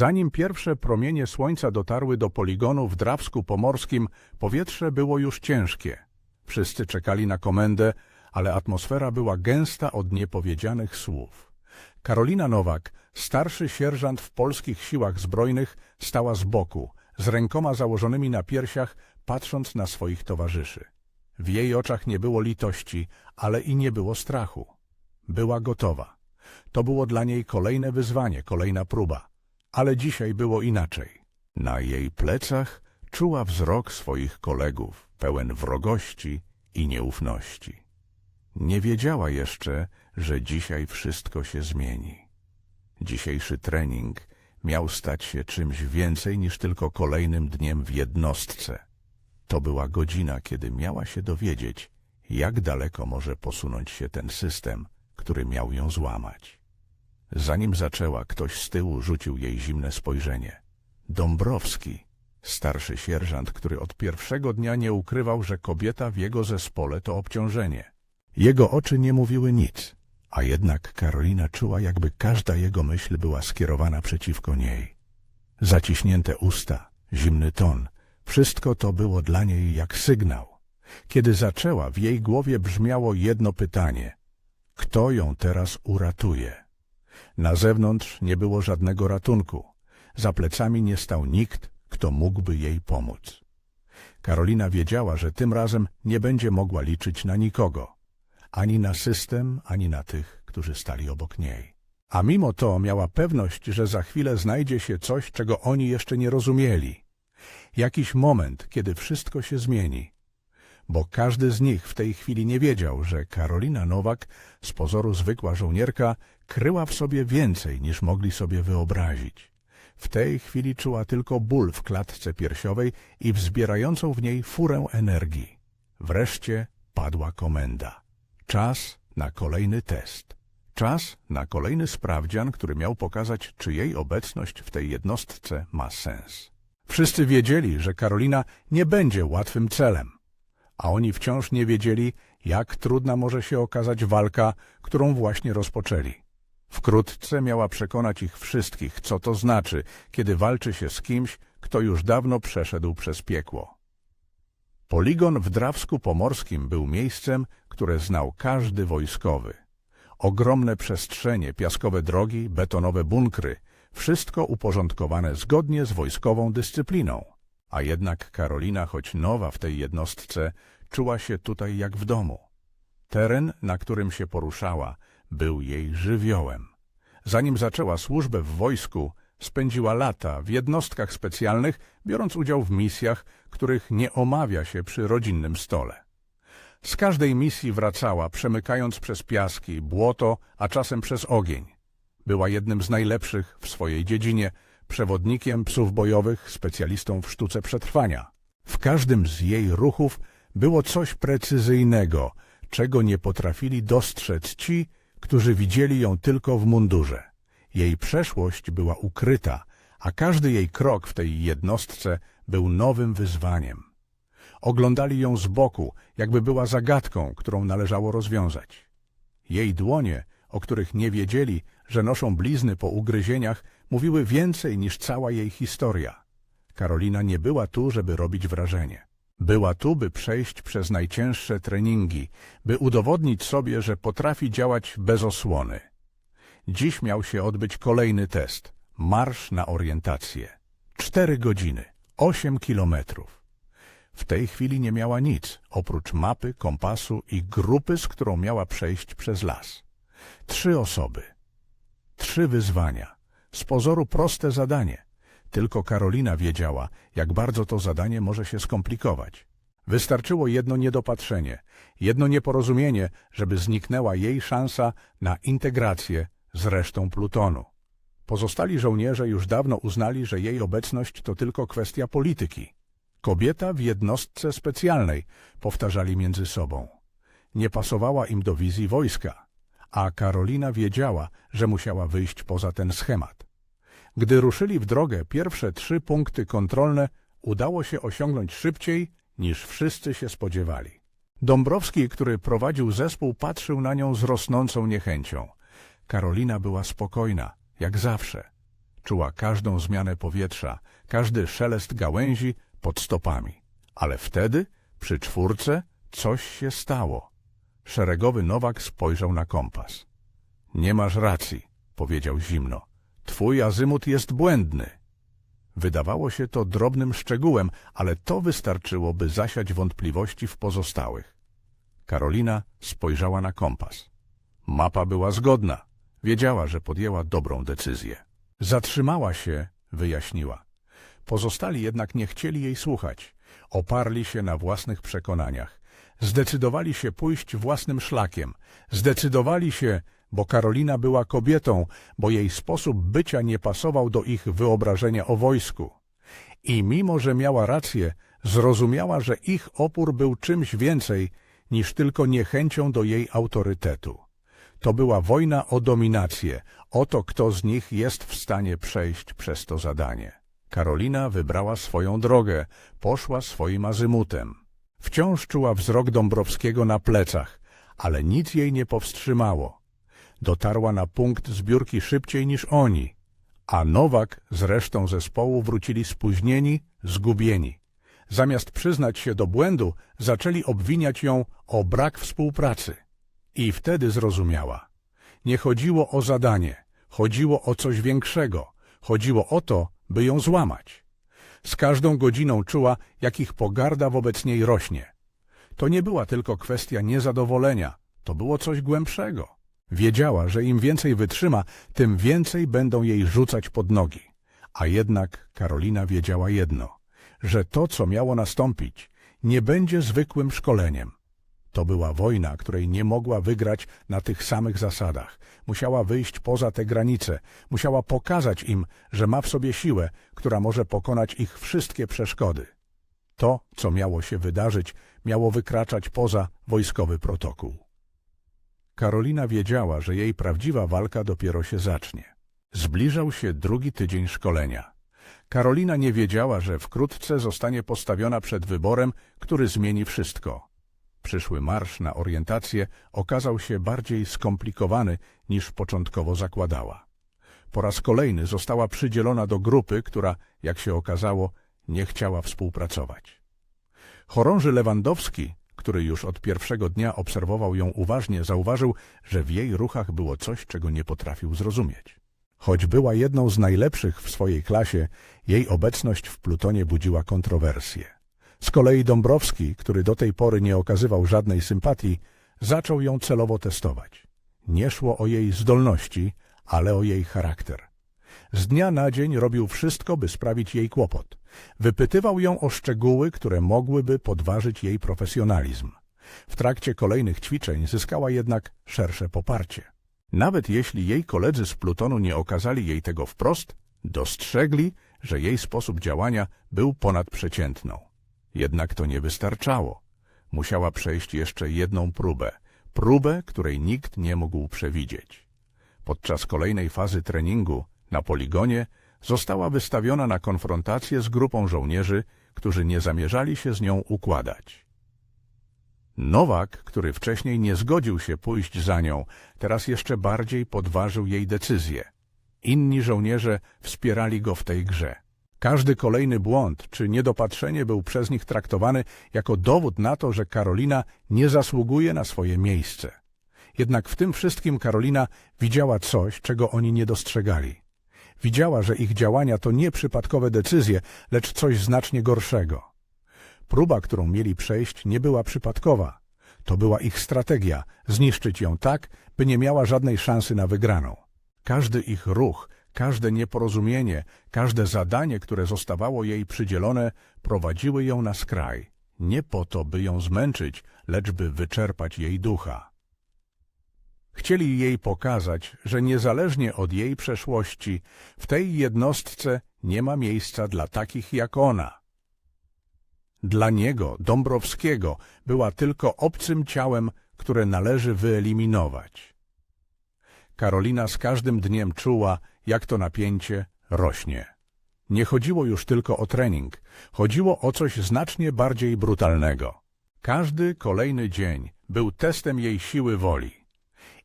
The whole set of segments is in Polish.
Zanim pierwsze promienie słońca dotarły do poligonu w Drawsku Pomorskim, powietrze było już ciężkie. Wszyscy czekali na komendę, ale atmosfera była gęsta od niepowiedzianych słów. Karolina Nowak, starszy sierżant w polskich siłach zbrojnych, stała z boku, z rękoma założonymi na piersiach, patrząc na swoich towarzyszy. W jej oczach nie było litości, ale i nie było strachu. Była gotowa. To było dla niej kolejne wyzwanie, kolejna próba. Ale dzisiaj było inaczej. Na jej plecach czuła wzrok swoich kolegów, pełen wrogości i nieufności. Nie wiedziała jeszcze, że dzisiaj wszystko się zmieni. Dzisiejszy trening miał stać się czymś więcej niż tylko kolejnym dniem w jednostce. To była godzina, kiedy miała się dowiedzieć, jak daleko może posunąć się ten system, który miał ją złamać. Zanim zaczęła, ktoś z tyłu rzucił jej zimne spojrzenie. Dąbrowski, starszy sierżant, który od pierwszego dnia nie ukrywał, że kobieta w jego zespole to obciążenie. Jego oczy nie mówiły nic, a jednak Karolina czuła, jakby każda jego myśl była skierowana przeciwko niej. Zaciśnięte usta, zimny ton, wszystko to było dla niej jak sygnał. Kiedy zaczęła, w jej głowie brzmiało jedno pytanie. Kto ją teraz uratuje? Na zewnątrz nie było żadnego ratunku. Za plecami nie stał nikt, kto mógłby jej pomóc. Karolina wiedziała, że tym razem nie będzie mogła liczyć na nikogo. Ani na system, ani na tych, którzy stali obok niej. A mimo to miała pewność, że za chwilę znajdzie się coś, czego oni jeszcze nie rozumieli. Jakiś moment, kiedy wszystko się zmieni. Bo każdy z nich w tej chwili nie wiedział, że Karolina Nowak, z pozoru zwykła żołnierka, kryła w sobie więcej niż mogli sobie wyobrazić. W tej chwili czuła tylko ból w klatce piersiowej i wzbierającą w niej furę energii. Wreszcie padła komenda. Czas na kolejny test. Czas na kolejny sprawdzian, który miał pokazać, czy jej obecność w tej jednostce ma sens. Wszyscy wiedzieli, że Karolina nie będzie łatwym celem, a oni wciąż nie wiedzieli, jak trudna może się okazać walka, którą właśnie rozpoczęli. Wkrótce miała przekonać ich wszystkich, co to znaczy, kiedy walczy się z kimś, kto już dawno przeszedł przez piekło. Poligon w Drawsku Pomorskim był miejscem, które znał każdy wojskowy. Ogromne przestrzenie, piaskowe drogi, betonowe bunkry, wszystko uporządkowane zgodnie z wojskową dyscypliną. A jednak Karolina, choć nowa w tej jednostce, czuła się tutaj jak w domu. Teren, na którym się poruszała, był jej żywiołem. Zanim zaczęła służbę w wojsku, spędziła lata w jednostkach specjalnych, biorąc udział w misjach, których nie omawia się przy rodzinnym stole. Z każdej misji wracała, przemykając przez piaski, błoto, a czasem przez ogień. Była jednym z najlepszych w swojej dziedzinie, przewodnikiem psów bojowych, specjalistą w sztuce przetrwania. W każdym z jej ruchów było coś precyzyjnego, czego nie potrafili dostrzec ci, którzy widzieli ją tylko w mundurze. Jej przeszłość była ukryta, a każdy jej krok w tej jednostce był nowym wyzwaniem. Oglądali ją z boku, jakby była zagadką, którą należało rozwiązać. Jej dłonie, o których nie wiedzieli, że noszą blizny po ugryzieniach, mówiły więcej niż cała jej historia. Karolina nie była tu, żeby robić wrażenie. Była tu, by przejść przez najcięższe treningi, by udowodnić sobie, że potrafi działać bez osłony. Dziś miał się odbyć kolejny test. Marsz na orientację. Cztery godziny, osiem kilometrów. W tej chwili nie miała nic, oprócz mapy, kompasu i grupy, z którą miała przejść przez las. Trzy osoby. Trzy wyzwania. Z pozoru proste zadanie. Tylko Karolina wiedziała, jak bardzo to zadanie może się skomplikować. Wystarczyło jedno niedopatrzenie, jedno nieporozumienie, żeby zniknęła jej szansa na integrację z resztą plutonu. Pozostali żołnierze już dawno uznali, że jej obecność to tylko kwestia polityki. Kobieta w jednostce specjalnej, powtarzali między sobą. Nie pasowała im do wizji wojska, a Karolina wiedziała, że musiała wyjść poza ten schemat. Gdy ruszyli w drogę, pierwsze trzy punkty kontrolne udało się osiągnąć szybciej, niż wszyscy się spodziewali. Dąbrowski, który prowadził zespół, patrzył na nią z rosnącą niechęcią. Karolina była spokojna, jak zawsze. Czuła każdą zmianę powietrza, każdy szelest gałęzi pod stopami. Ale wtedy, przy czwórce, coś się stało. Szeregowy Nowak spojrzał na kompas. Nie masz racji, powiedział zimno. Twój azymut jest błędny. Wydawało się to drobnym szczegółem, ale to wystarczyło, by zasiać wątpliwości w pozostałych. Karolina spojrzała na kompas. Mapa była zgodna. Wiedziała, że podjęła dobrą decyzję. Zatrzymała się, wyjaśniła. Pozostali jednak nie chcieli jej słuchać. Oparli się na własnych przekonaniach. Zdecydowali się pójść własnym szlakiem. Zdecydowali się, bo Karolina była kobietą, bo jej sposób bycia nie pasował do ich wyobrażenia o wojsku. I mimo, że miała rację, zrozumiała, że ich opór był czymś więcej niż tylko niechęcią do jej autorytetu. To była wojna o dominację, o to, kto z nich jest w stanie przejść przez to zadanie. Karolina wybrała swoją drogę, poszła swoim azymutem. Wciąż czuła wzrok Dąbrowskiego na plecach, ale nic jej nie powstrzymało. Dotarła na punkt zbiórki szybciej niż oni, a Nowak z resztą zespołu wrócili spóźnieni, zgubieni. Zamiast przyznać się do błędu, zaczęli obwiniać ją o brak współpracy. I wtedy zrozumiała. Nie chodziło o zadanie, chodziło o coś większego, chodziło o to, by ją złamać. Z każdą godziną czuła, jak ich pogarda wobec niej rośnie. To nie była tylko kwestia niezadowolenia, to było coś głębszego. Wiedziała, że im więcej wytrzyma, tym więcej będą jej rzucać pod nogi. A jednak Karolina wiedziała jedno, że to, co miało nastąpić, nie będzie zwykłym szkoleniem. To była wojna, której nie mogła wygrać na tych samych zasadach. Musiała wyjść poza te granice, musiała pokazać im, że ma w sobie siłę, która może pokonać ich wszystkie przeszkody. To, co miało się wydarzyć, miało wykraczać poza wojskowy protokół. Karolina wiedziała, że jej prawdziwa walka dopiero się zacznie. Zbliżał się drugi tydzień szkolenia. Karolina nie wiedziała, że wkrótce zostanie postawiona przed wyborem, który zmieni wszystko. Przyszły marsz na orientację okazał się bardziej skomplikowany niż początkowo zakładała. Po raz kolejny została przydzielona do grupy, która, jak się okazało, nie chciała współpracować. Chorąży Lewandowski, który już od pierwszego dnia obserwował ją uważnie, zauważył, że w jej ruchach było coś, czego nie potrafił zrozumieć. Choć była jedną z najlepszych w swojej klasie, jej obecność w Plutonie budziła kontrowersje. Z kolei Dąbrowski, który do tej pory nie okazywał żadnej sympatii, zaczął ją celowo testować. Nie szło o jej zdolności, ale o jej charakter. Z dnia na dzień robił wszystko, by sprawić jej kłopot. Wypytywał ją o szczegóły, które mogłyby podważyć jej profesjonalizm. W trakcie kolejnych ćwiczeń zyskała jednak szersze poparcie. Nawet jeśli jej koledzy z Plutonu nie okazali jej tego wprost, dostrzegli, że jej sposób działania był ponadprzeciętną. Jednak to nie wystarczało. Musiała przejść jeszcze jedną próbę, próbę, której nikt nie mógł przewidzieć. Podczas kolejnej fazy treningu na poligonie została wystawiona na konfrontację z grupą żołnierzy, którzy nie zamierzali się z nią układać. Nowak, który wcześniej nie zgodził się pójść za nią, teraz jeszcze bardziej podważył jej decyzję. Inni żołnierze wspierali go w tej grze. Każdy kolejny błąd czy niedopatrzenie był przez nich traktowany jako dowód na to, że Karolina nie zasługuje na swoje miejsce. Jednak w tym wszystkim Karolina widziała coś, czego oni nie dostrzegali. Widziała, że ich działania to nie przypadkowe decyzje, lecz coś znacznie gorszego. Próba, którą mieli przejść, nie była przypadkowa. To była ich strategia zniszczyć ją tak, by nie miała żadnej szansy na wygraną. Każdy ich ruch, każde nieporozumienie, każde zadanie, które zostawało jej przydzielone, prowadziły ją na skraj. Nie po to, by ją zmęczyć, lecz by wyczerpać jej ducha. Chcieli jej pokazać, że niezależnie od jej przeszłości, w tej jednostce nie ma miejsca dla takich jak ona. Dla niego, Dąbrowskiego, była tylko obcym ciałem, które należy wyeliminować. Karolina z każdym dniem czuła, jak to napięcie rośnie. Nie chodziło już tylko o trening, chodziło o coś znacznie bardziej brutalnego. Każdy kolejny dzień był testem jej siły woli.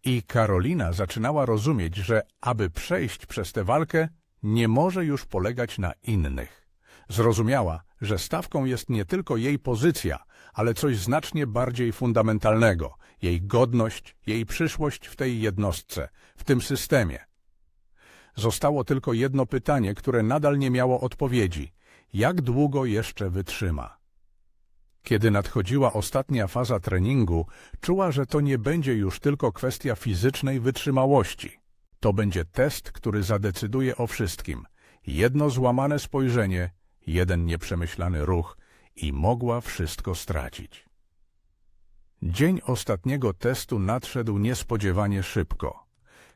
I Karolina zaczynała rozumieć, że aby przejść przez tę walkę, nie może już polegać na innych. Zrozumiała, że stawką jest nie tylko jej pozycja, ale coś znacznie bardziej fundamentalnego, jej godność, jej przyszłość w tej jednostce, w tym systemie. Zostało tylko jedno pytanie, które nadal nie miało odpowiedzi. Jak długo jeszcze wytrzyma? Kiedy nadchodziła ostatnia faza treningu, czuła, że to nie będzie już tylko kwestia fizycznej wytrzymałości. To będzie test, który zadecyduje o wszystkim. Jedno złamane spojrzenie, jeden nieprzemyślany ruch i mogła wszystko stracić. Dzień ostatniego testu nadszedł niespodziewanie szybko.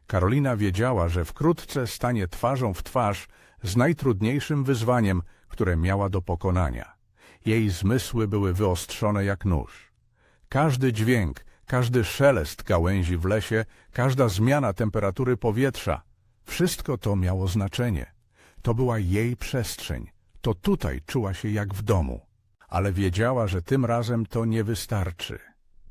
Karolina wiedziała, że wkrótce stanie twarzą w twarz z najtrudniejszym wyzwaniem, które miała do pokonania. Jej zmysły były wyostrzone jak nóż. Każdy dźwięk, każdy szelest gałęzi w lesie, każda zmiana temperatury powietrza, wszystko to miało znaczenie. To była jej przestrzeń. To tutaj czuła się jak w domu. Ale wiedziała, że tym razem to nie wystarczy.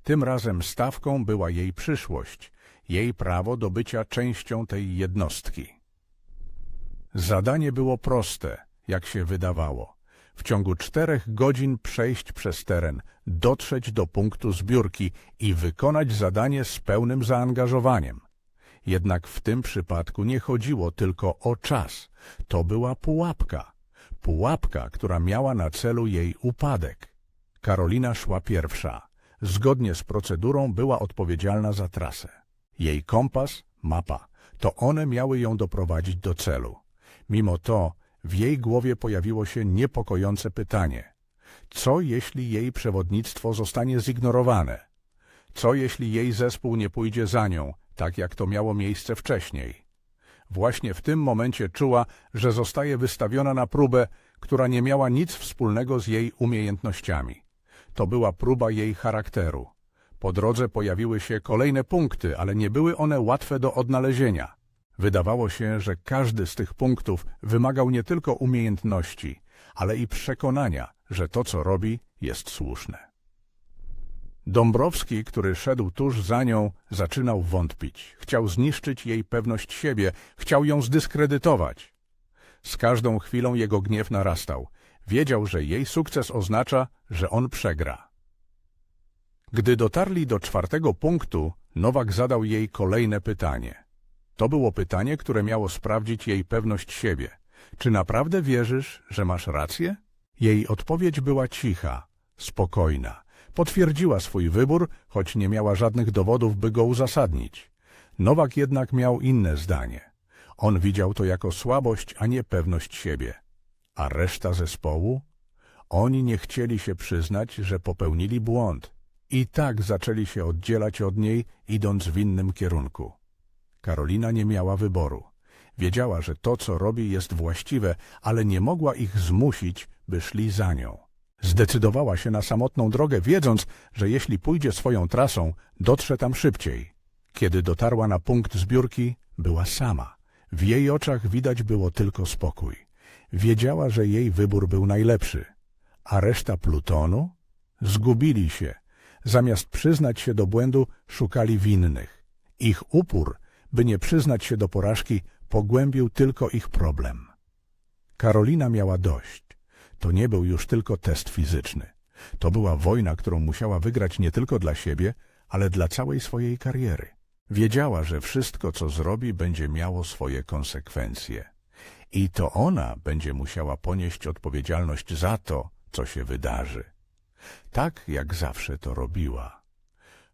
Tym razem stawką była jej przyszłość, jej prawo do bycia częścią tej jednostki. Zadanie było proste, jak się wydawało. W ciągu czterech godzin przejść przez teren, dotrzeć do punktu zbiórki i wykonać zadanie z pełnym zaangażowaniem. Jednak w tym przypadku nie chodziło tylko o czas. To była pułapka. Pułapka, która miała na celu jej upadek. Karolina szła pierwsza. Zgodnie z procedurą była odpowiedzialna za trasę. Jej kompas, mapa, to one miały ją doprowadzić do celu. Mimo to w jej głowie pojawiło się niepokojące pytanie. Co jeśli jej przewodnictwo zostanie zignorowane? Co jeśli jej zespół nie pójdzie za nią, tak jak to miało miejsce wcześniej? Właśnie w tym momencie czuła, że zostaje wystawiona na próbę, która nie miała nic wspólnego z jej umiejętnościami. To była próba jej charakteru. Po drodze pojawiły się kolejne punkty, ale nie były one łatwe do odnalezienia. Wydawało się, że każdy z tych punktów wymagał nie tylko umiejętności, ale i przekonania, że to, co robi, jest słuszne. Dąbrowski, który szedł tuż za nią, zaczynał wątpić. Chciał zniszczyć jej pewność siebie, chciał ją zdyskredytować. Z każdą chwilą jego gniew narastał. Wiedział, że jej sukces oznacza, że on przegra. Gdy dotarli do czwartego punktu, Nowak zadał jej kolejne pytanie. To było pytanie, które miało sprawdzić jej pewność siebie. Czy naprawdę wierzysz, że masz rację? Jej odpowiedź była cicha, spokojna. Potwierdziła swój wybór, choć nie miała żadnych dowodów, by go uzasadnić. Nowak jednak miał inne zdanie. On widział to jako słabość, a nie pewność siebie. A reszta zespołu? Oni nie chcieli się przyznać, że popełnili błąd. I tak zaczęli się oddzielać od niej, idąc w innym kierunku. Karolina nie miała wyboru. Wiedziała, że to, co robi, jest właściwe, ale nie mogła ich zmusić, by szli za nią. Zdecydowała się na samotną drogę, wiedząc, że jeśli pójdzie swoją trasą, dotrze tam szybciej. Kiedy dotarła na punkt zbiórki, była sama. W jej oczach widać było tylko spokój. Wiedziała, że jej wybór był najlepszy. A reszta plutonu? Zgubili się. Zamiast przyznać się do błędu, szukali winnych. Ich upór by nie przyznać się do porażki, pogłębił tylko ich problem. Karolina miała dość. To nie był już tylko test fizyczny. To była wojna, którą musiała wygrać nie tylko dla siebie, ale dla całej swojej kariery. Wiedziała, że wszystko, co zrobi, będzie miało swoje konsekwencje. I to ona będzie musiała ponieść odpowiedzialność za to, co się wydarzy. Tak jak zawsze to robiła.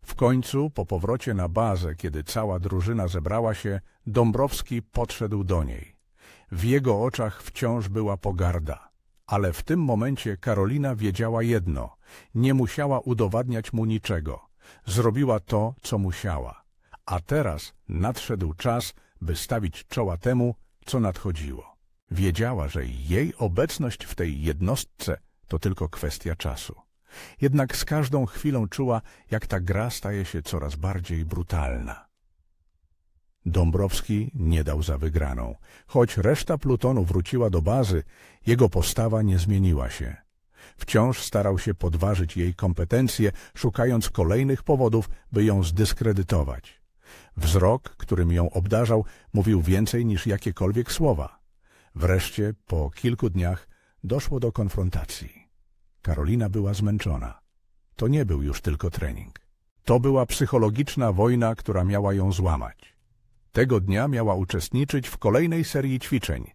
W końcu, po powrocie na bazę, kiedy cała drużyna zebrała się, Dąbrowski podszedł do niej. W jego oczach wciąż była pogarda. Ale w tym momencie Karolina wiedziała jedno. Nie musiała udowadniać mu niczego. Zrobiła to, co musiała. A teraz nadszedł czas, by stawić czoła temu, co nadchodziło. Wiedziała, że jej obecność w tej jednostce to tylko kwestia czasu. Jednak z każdą chwilą czuła, jak ta gra staje się coraz bardziej brutalna. Dąbrowski nie dał za wygraną. Choć reszta plutonu wróciła do bazy, jego postawa nie zmieniła się. Wciąż starał się podważyć jej kompetencje, szukając kolejnych powodów, by ją zdyskredytować. Wzrok, którym ją obdarzał, mówił więcej niż jakiekolwiek słowa. Wreszcie, po kilku dniach, doszło do konfrontacji. Karolina była zmęczona. To nie był już tylko trening. To była psychologiczna wojna, która miała ją złamać. Tego dnia miała uczestniczyć w kolejnej serii ćwiczeń,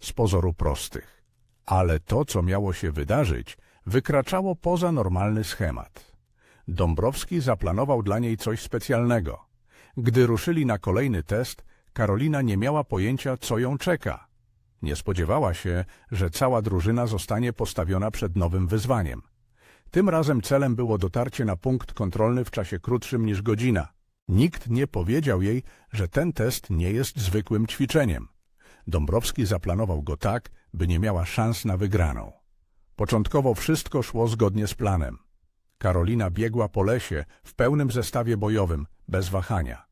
z pozoru prostych. Ale to, co miało się wydarzyć, wykraczało poza normalny schemat. Dąbrowski zaplanował dla niej coś specjalnego. Gdy ruszyli na kolejny test, Karolina nie miała pojęcia, co ją czeka. Nie spodziewała się, że cała drużyna zostanie postawiona przed nowym wyzwaniem. Tym razem celem było dotarcie na punkt kontrolny w czasie krótszym niż godzina. Nikt nie powiedział jej, że ten test nie jest zwykłym ćwiczeniem. Dąbrowski zaplanował go tak, by nie miała szans na wygraną. Początkowo wszystko szło zgodnie z planem. Karolina biegła po lesie w pełnym zestawie bojowym, bez wahania.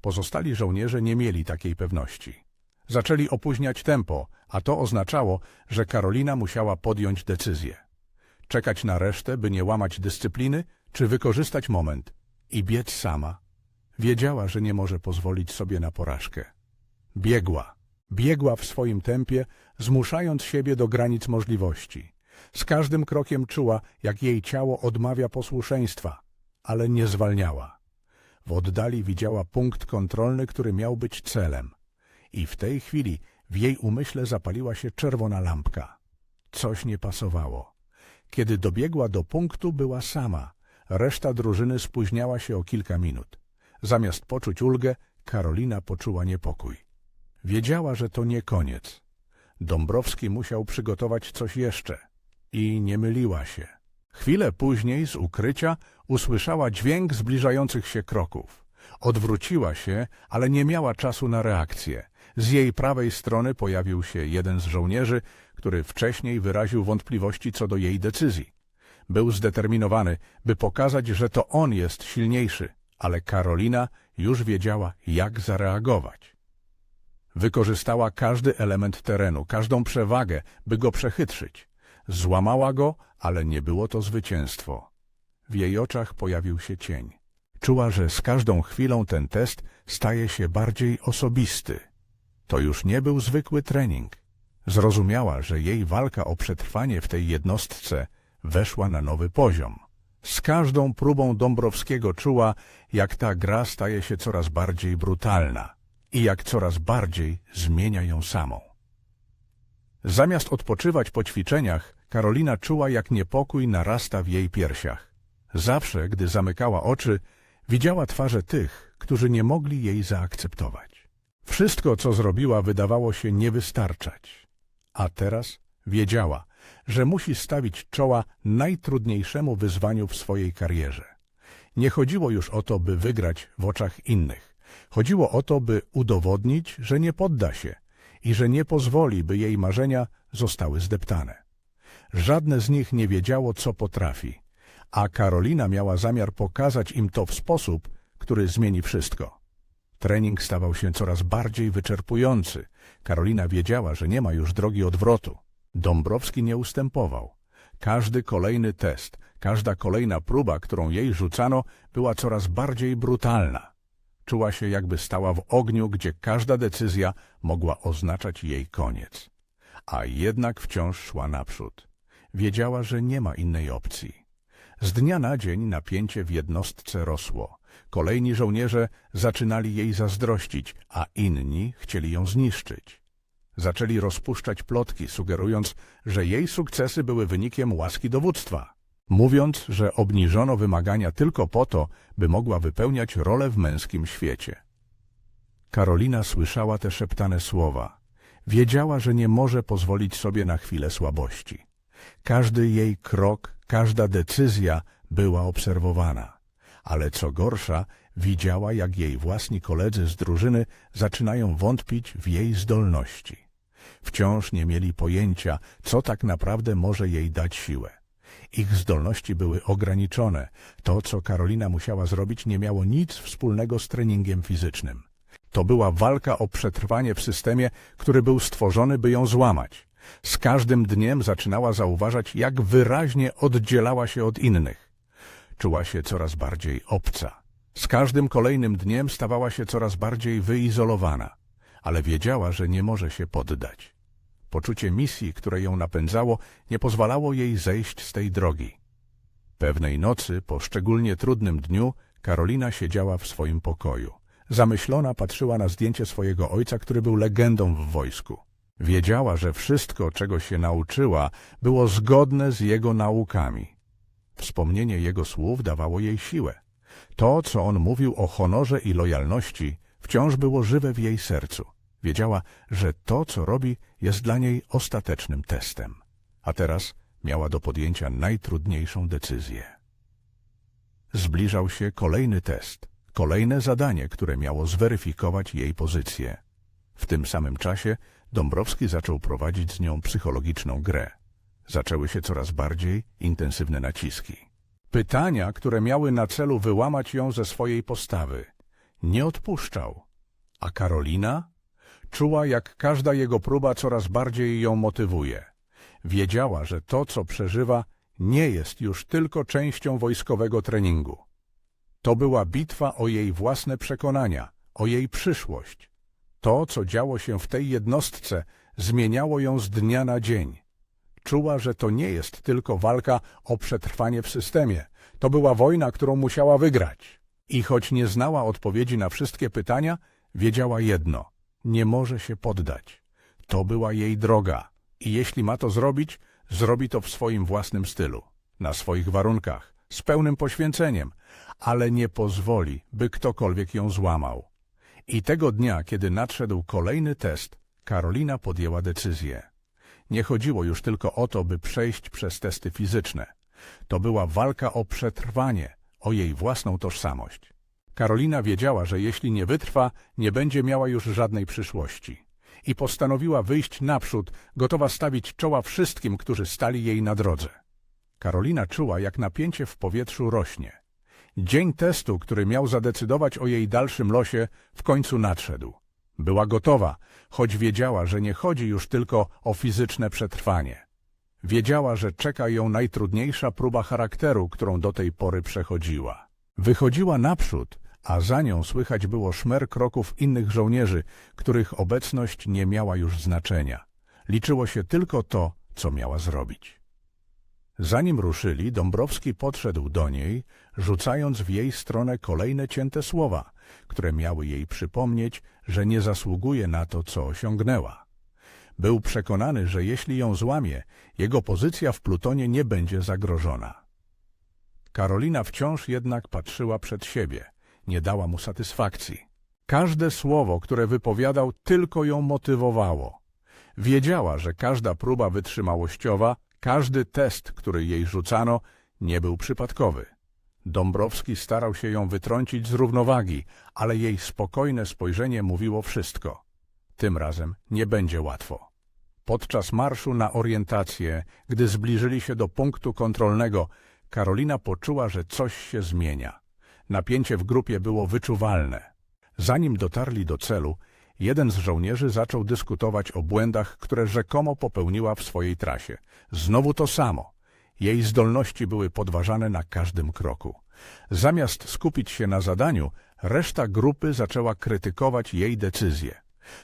Pozostali żołnierze nie mieli takiej pewności. Zaczęli opóźniać tempo, a to oznaczało, że Karolina musiała podjąć decyzję. Czekać na resztę, by nie łamać dyscypliny, czy wykorzystać moment i biec sama. Wiedziała, że nie może pozwolić sobie na porażkę. Biegła. Biegła w swoim tempie, zmuszając siebie do granic możliwości. Z każdym krokiem czuła, jak jej ciało odmawia posłuszeństwa, ale nie zwalniała. W oddali widziała punkt kontrolny, który miał być celem. I w tej chwili w jej umyśle zapaliła się czerwona lampka. Coś nie pasowało. Kiedy dobiegła do punktu, była sama. Reszta drużyny spóźniała się o kilka minut. Zamiast poczuć ulgę, Karolina poczuła niepokój. Wiedziała, że to nie koniec. Dąbrowski musiał przygotować coś jeszcze. I nie myliła się. Chwilę później z ukrycia usłyszała dźwięk zbliżających się kroków. Odwróciła się, ale nie miała czasu na reakcję. Z jej prawej strony pojawił się jeden z żołnierzy, który wcześniej wyraził wątpliwości co do jej decyzji. Był zdeterminowany, by pokazać, że to on jest silniejszy, ale Karolina już wiedziała, jak zareagować. Wykorzystała każdy element terenu, każdą przewagę, by go przechytrzyć. Złamała go, ale nie było to zwycięstwo. W jej oczach pojawił się cień. Czuła, że z każdą chwilą ten test staje się bardziej osobisty. To już nie był zwykły trening. Zrozumiała, że jej walka o przetrwanie w tej jednostce weszła na nowy poziom. Z każdą próbą Dąbrowskiego czuła, jak ta gra staje się coraz bardziej brutalna i jak coraz bardziej zmienia ją samą. Zamiast odpoczywać po ćwiczeniach, Karolina czuła, jak niepokój narasta w jej piersiach. Zawsze, gdy zamykała oczy, widziała twarze tych, którzy nie mogli jej zaakceptować. Wszystko, co zrobiła, wydawało się nie wystarczać. A teraz wiedziała, że musi stawić czoła najtrudniejszemu wyzwaniu w swojej karierze. Nie chodziło już o to, by wygrać w oczach innych. Chodziło o to, by udowodnić, że nie podda się i że nie pozwoli, by jej marzenia zostały zdeptane. Żadne z nich nie wiedziało, co potrafi, a Karolina miała zamiar pokazać im to w sposób, który zmieni wszystko. Trening stawał się coraz bardziej wyczerpujący. Karolina wiedziała, że nie ma już drogi odwrotu. Dąbrowski nie ustępował. Każdy kolejny test, każda kolejna próba, którą jej rzucano, była coraz bardziej brutalna. Czuła się, jakby stała w ogniu, gdzie każda decyzja mogła oznaczać jej koniec. A jednak wciąż szła naprzód. Wiedziała, że nie ma innej opcji. Z dnia na dzień napięcie w jednostce rosło. Kolejni żołnierze zaczynali jej zazdrościć, a inni chcieli ją zniszczyć. Zaczęli rozpuszczać plotki, sugerując, że jej sukcesy były wynikiem łaski dowództwa, mówiąc, że obniżono wymagania tylko po to, by mogła wypełniać rolę w męskim świecie. Karolina słyszała te szeptane słowa. Wiedziała, że nie może pozwolić sobie na chwilę słabości. Każdy jej krok, każda decyzja była obserwowana. Ale co gorsza, widziała, jak jej własni koledzy z drużyny zaczynają wątpić w jej zdolności. Wciąż nie mieli pojęcia, co tak naprawdę może jej dać siłę. Ich zdolności były ograniczone. To, co Karolina musiała zrobić, nie miało nic wspólnego z treningiem fizycznym. To była walka o przetrwanie w systemie, który był stworzony, by ją złamać. Z każdym dniem zaczynała zauważać, jak wyraźnie oddzielała się od innych. Czuła się coraz bardziej obca. Z każdym kolejnym dniem stawała się coraz bardziej wyizolowana, ale wiedziała, że nie może się poddać. Poczucie misji, które ją napędzało, nie pozwalało jej zejść z tej drogi. Pewnej nocy, po szczególnie trudnym dniu, Karolina siedziała w swoim pokoju. Zamyślona patrzyła na zdjęcie swojego ojca, który był legendą w wojsku. Wiedziała, że wszystko, czego się nauczyła, było zgodne z jego naukami. Wspomnienie jego słów dawało jej siłę. To, co on mówił o honorze i lojalności, wciąż było żywe w jej sercu. Wiedziała, że to, co robi, jest dla niej ostatecznym testem. A teraz miała do podjęcia najtrudniejszą decyzję. Zbliżał się kolejny test, kolejne zadanie, które miało zweryfikować jej pozycję. W tym samym czasie Dąbrowski zaczął prowadzić z nią psychologiczną grę. Zaczęły się coraz bardziej intensywne naciski. Pytania, które miały na celu wyłamać ją ze swojej postawy. Nie odpuszczał. A Karolina? Czuła, jak każda jego próba coraz bardziej ją motywuje. Wiedziała, że to, co przeżywa, nie jest już tylko częścią wojskowego treningu. To była bitwa o jej własne przekonania, o jej przyszłość. To, co działo się w tej jednostce, zmieniało ją z dnia na dzień. Czuła, że to nie jest tylko walka o przetrwanie w systemie. To była wojna, którą musiała wygrać. I choć nie znała odpowiedzi na wszystkie pytania, wiedziała jedno – nie może się poddać. To była jej droga. I jeśli ma to zrobić, zrobi to w swoim własnym stylu, na swoich warunkach, z pełnym poświęceniem, ale nie pozwoli, by ktokolwiek ją złamał. I tego dnia, kiedy nadszedł kolejny test, Karolina podjęła decyzję. Nie chodziło już tylko o to, by przejść przez testy fizyczne. To była walka o przetrwanie, o jej własną tożsamość. Karolina wiedziała, że jeśli nie wytrwa, nie będzie miała już żadnej przyszłości. I postanowiła wyjść naprzód, gotowa stawić czoła wszystkim, którzy stali jej na drodze. Karolina czuła, jak napięcie w powietrzu rośnie. Dzień testu, który miał zadecydować o jej dalszym losie, w końcu nadszedł. Była gotowa, choć wiedziała, że nie chodzi już tylko o fizyczne przetrwanie. Wiedziała, że czeka ją najtrudniejsza próba charakteru, którą do tej pory przechodziła. Wychodziła naprzód, a za nią słychać było szmer kroków innych żołnierzy, których obecność nie miała już znaczenia. Liczyło się tylko to, co miała zrobić. Zanim ruszyli, Dąbrowski podszedł do niej, rzucając w jej stronę kolejne cięte słowa, które miały jej przypomnieć, że nie zasługuje na to, co osiągnęła. Był przekonany, że jeśli ją złamie, jego pozycja w plutonie nie będzie zagrożona. Karolina wciąż jednak patrzyła przed siebie, nie dała mu satysfakcji. Każde słowo, które wypowiadał, tylko ją motywowało. Wiedziała, że każda próba wytrzymałościowa, każdy test, który jej rzucano, nie był przypadkowy. Dąbrowski starał się ją wytrącić z równowagi, ale jej spokojne spojrzenie mówiło wszystko. Tym razem nie będzie łatwo. Podczas marszu na orientację, gdy zbliżyli się do punktu kontrolnego, Karolina poczuła, że coś się zmienia. Napięcie w grupie było wyczuwalne. Zanim dotarli do celu, jeden z żołnierzy zaczął dyskutować o błędach, które rzekomo popełniła w swojej trasie. Znowu to samo. Jej zdolności były podważane na każdym kroku. Zamiast skupić się na zadaniu, reszta grupy zaczęła krytykować jej decyzje.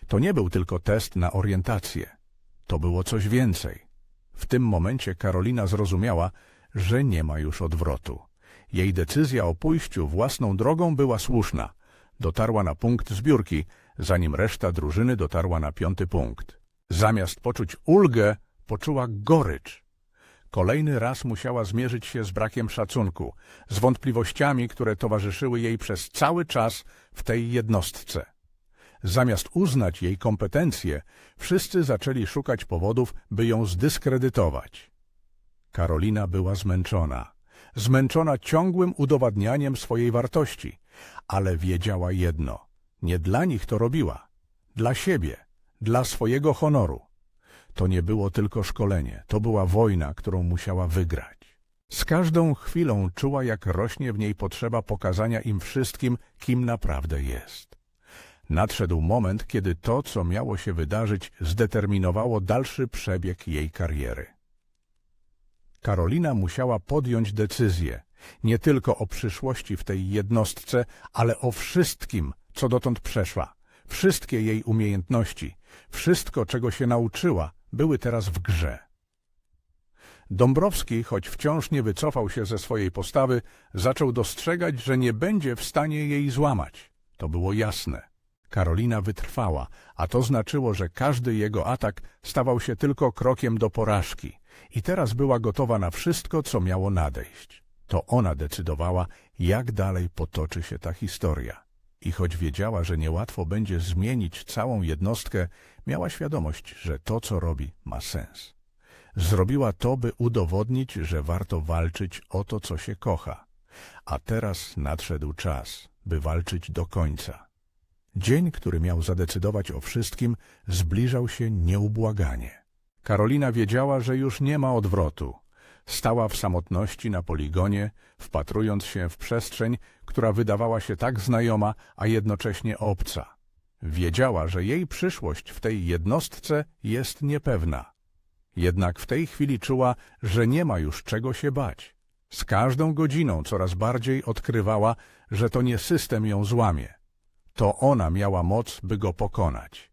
To nie był tylko test na orientację. To było coś więcej. W tym momencie Karolina zrozumiała, że nie ma już odwrotu. Jej decyzja o pójściu własną drogą była słuszna. Dotarła na punkt zbiórki, zanim reszta drużyny dotarła na piąty punkt. Zamiast poczuć ulgę, poczuła gorycz. Kolejny raz musiała zmierzyć się z brakiem szacunku, z wątpliwościami, które towarzyszyły jej przez cały czas w tej jednostce. Zamiast uznać jej kompetencje, wszyscy zaczęli szukać powodów, by ją zdyskredytować. Karolina była zmęczona. Zmęczona ciągłym udowadnianiem swojej wartości, ale wiedziała jedno. Nie dla nich to robiła. Dla siebie, dla swojego honoru. To nie było tylko szkolenie, to była wojna, którą musiała wygrać. Z każdą chwilą czuła, jak rośnie w niej potrzeba pokazania im wszystkim, kim naprawdę jest. Nadszedł moment, kiedy to, co miało się wydarzyć, zdeterminowało dalszy przebieg jej kariery. Karolina musiała podjąć decyzję, nie tylko o przyszłości w tej jednostce, ale o wszystkim, co dotąd przeszła, wszystkie jej umiejętności, wszystko, czego się nauczyła, były teraz w grze. Dąbrowski, choć wciąż nie wycofał się ze swojej postawy, zaczął dostrzegać, że nie będzie w stanie jej złamać. To było jasne. Karolina wytrwała, a to znaczyło, że każdy jego atak stawał się tylko krokiem do porażki i teraz była gotowa na wszystko, co miało nadejść. To ona decydowała, jak dalej potoczy się ta historia. I choć wiedziała, że niełatwo będzie zmienić całą jednostkę, miała świadomość, że to, co robi, ma sens. Zrobiła to, by udowodnić, że warto walczyć o to, co się kocha. A teraz nadszedł czas, by walczyć do końca. Dzień, który miał zadecydować o wszystkim, zbliżał się nieubłaganie. Karolina wiedziała, że już nie ma odwrotu. Stała w samotności na poligonie, wpatrując się w przestrzeń, która wydawała się tak znajoma, a jednocześnie obca. Wiedziała, że jej przyszłość w tej jednostce jest niepewna. Jednak w tej chwili czuła, że nie ma już czego się bać. Z każdą godziną coraz bardziej odkrywała, że to nie system ją złamie. To ona miała moc, by go pokonać.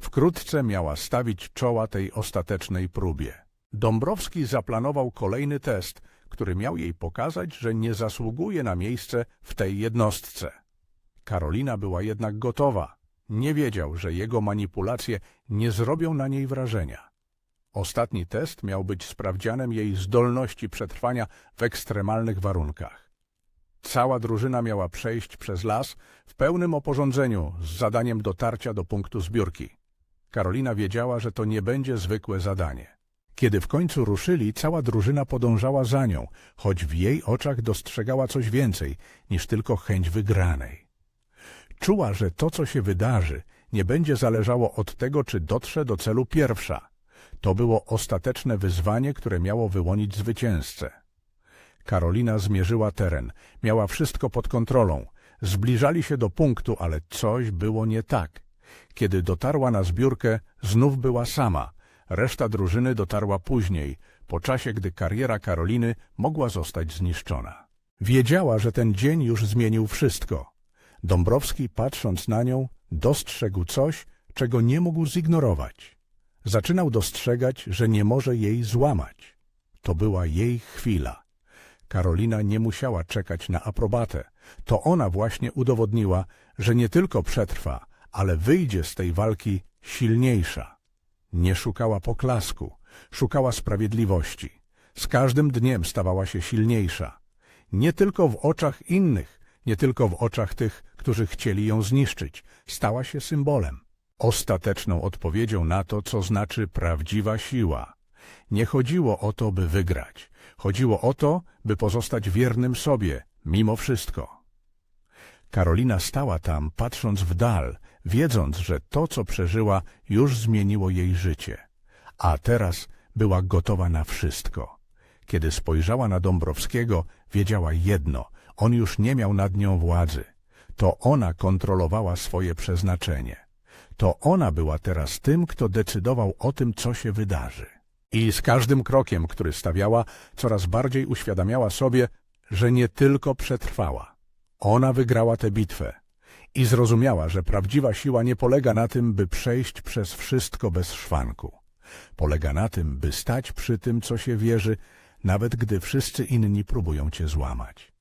Wkrótce miała stawić czoła tej ostatecznej próbie. Dąbrowski zaplanował kolejny test, który miał jej pokazać, że nie zasługuje na miejsce w tej jednostce. Karolina była jednak gotowa. Nie wiedział, że jego manipulacje nie zrobią na niej wrażenia. Ostatni test miał być sprawdzianem jej zdolności przetrwania w ekstremalnych warunkach. Cała drużyna miała przejść przez las w pełnym oporządzeniu z zadaniem dotarcia do punktu zbiórki. Karolina wiedziała, że to nie będzie zwykłe zadanie. Kiedy w końcu ruszyli, cała drużyna podążała za nią, choć w jej oczach dostrzegała coś więcej niż tylko chęć wygranej. Czuła, że to, co się wydarzy, nie będzie zależało od tego, czy dotrze do celu pierwsza. To było ostateczne wyzwanie, które miało wyłonić zwycięzcę. Karolina zmierzyła teren, miała wszystko pod kontrolą. Zbliżali się do punktu, ale coś było nie tak. Kiedy dotarła na zbiórkę, znów była sama. Reszta drużyny dotarła później, po czasie, gdy kariera Karoliny mogła zostać zniszczona. Wiedziała, że ten dzień już zmienił wszystko. Dąbrowski, patrząc na nią, dostrzegł coś, czego nie mógł zignorować. Zaczynał dostrzegać, że nie może jej złamać. To była jej chwila. Karolina nie musiała czekać na aprobatę. To ona właśnie udowodniła, że nie tylko przetrwa, ale wyjdzie z tej walki silniejsza. Nie szukała poklasku, szukała sprawiedliwości. Z każdym dniem stawała się silniejsza. Nie tylko w oczach innych, nie tylko w oczach tych, którzy chcieli ją zniszczyć. Stała się symbolem. Ostateczną odpowiedzią na to, co znaczy prawdziwa siła. Nie chodziło o to, by wygrać. Chodziło o to, by pozostać wiernym sobie, mimo wszystko. Karolina stała tam, patrząc w dal, wiedząc, że to, co przeżyła, już zmieniło jej życie. A teraz była gotowa na wszystko. Kiedy spojrzała na Dąbrowskiego, wiedziała jedno, on już nie miał nad nią władzy. To ona kontrolowała swoje przeznaczenie. To ona była teraz tym, kto decydował o tym, co się wydarzy. I z każdym krokiem, który stawiała, coraz bardziej uświadamiała sobie, że nie tylko przetrwała. Ona wygrała tę bitwę i zrozumiała, że prawdziwa siła nie polega na tym, by przejść przez wszystko bez szwanku. Polega na tym, by stać przy tym, co się wierzy, nawet gdy wszyscy inni próbują cię złamać.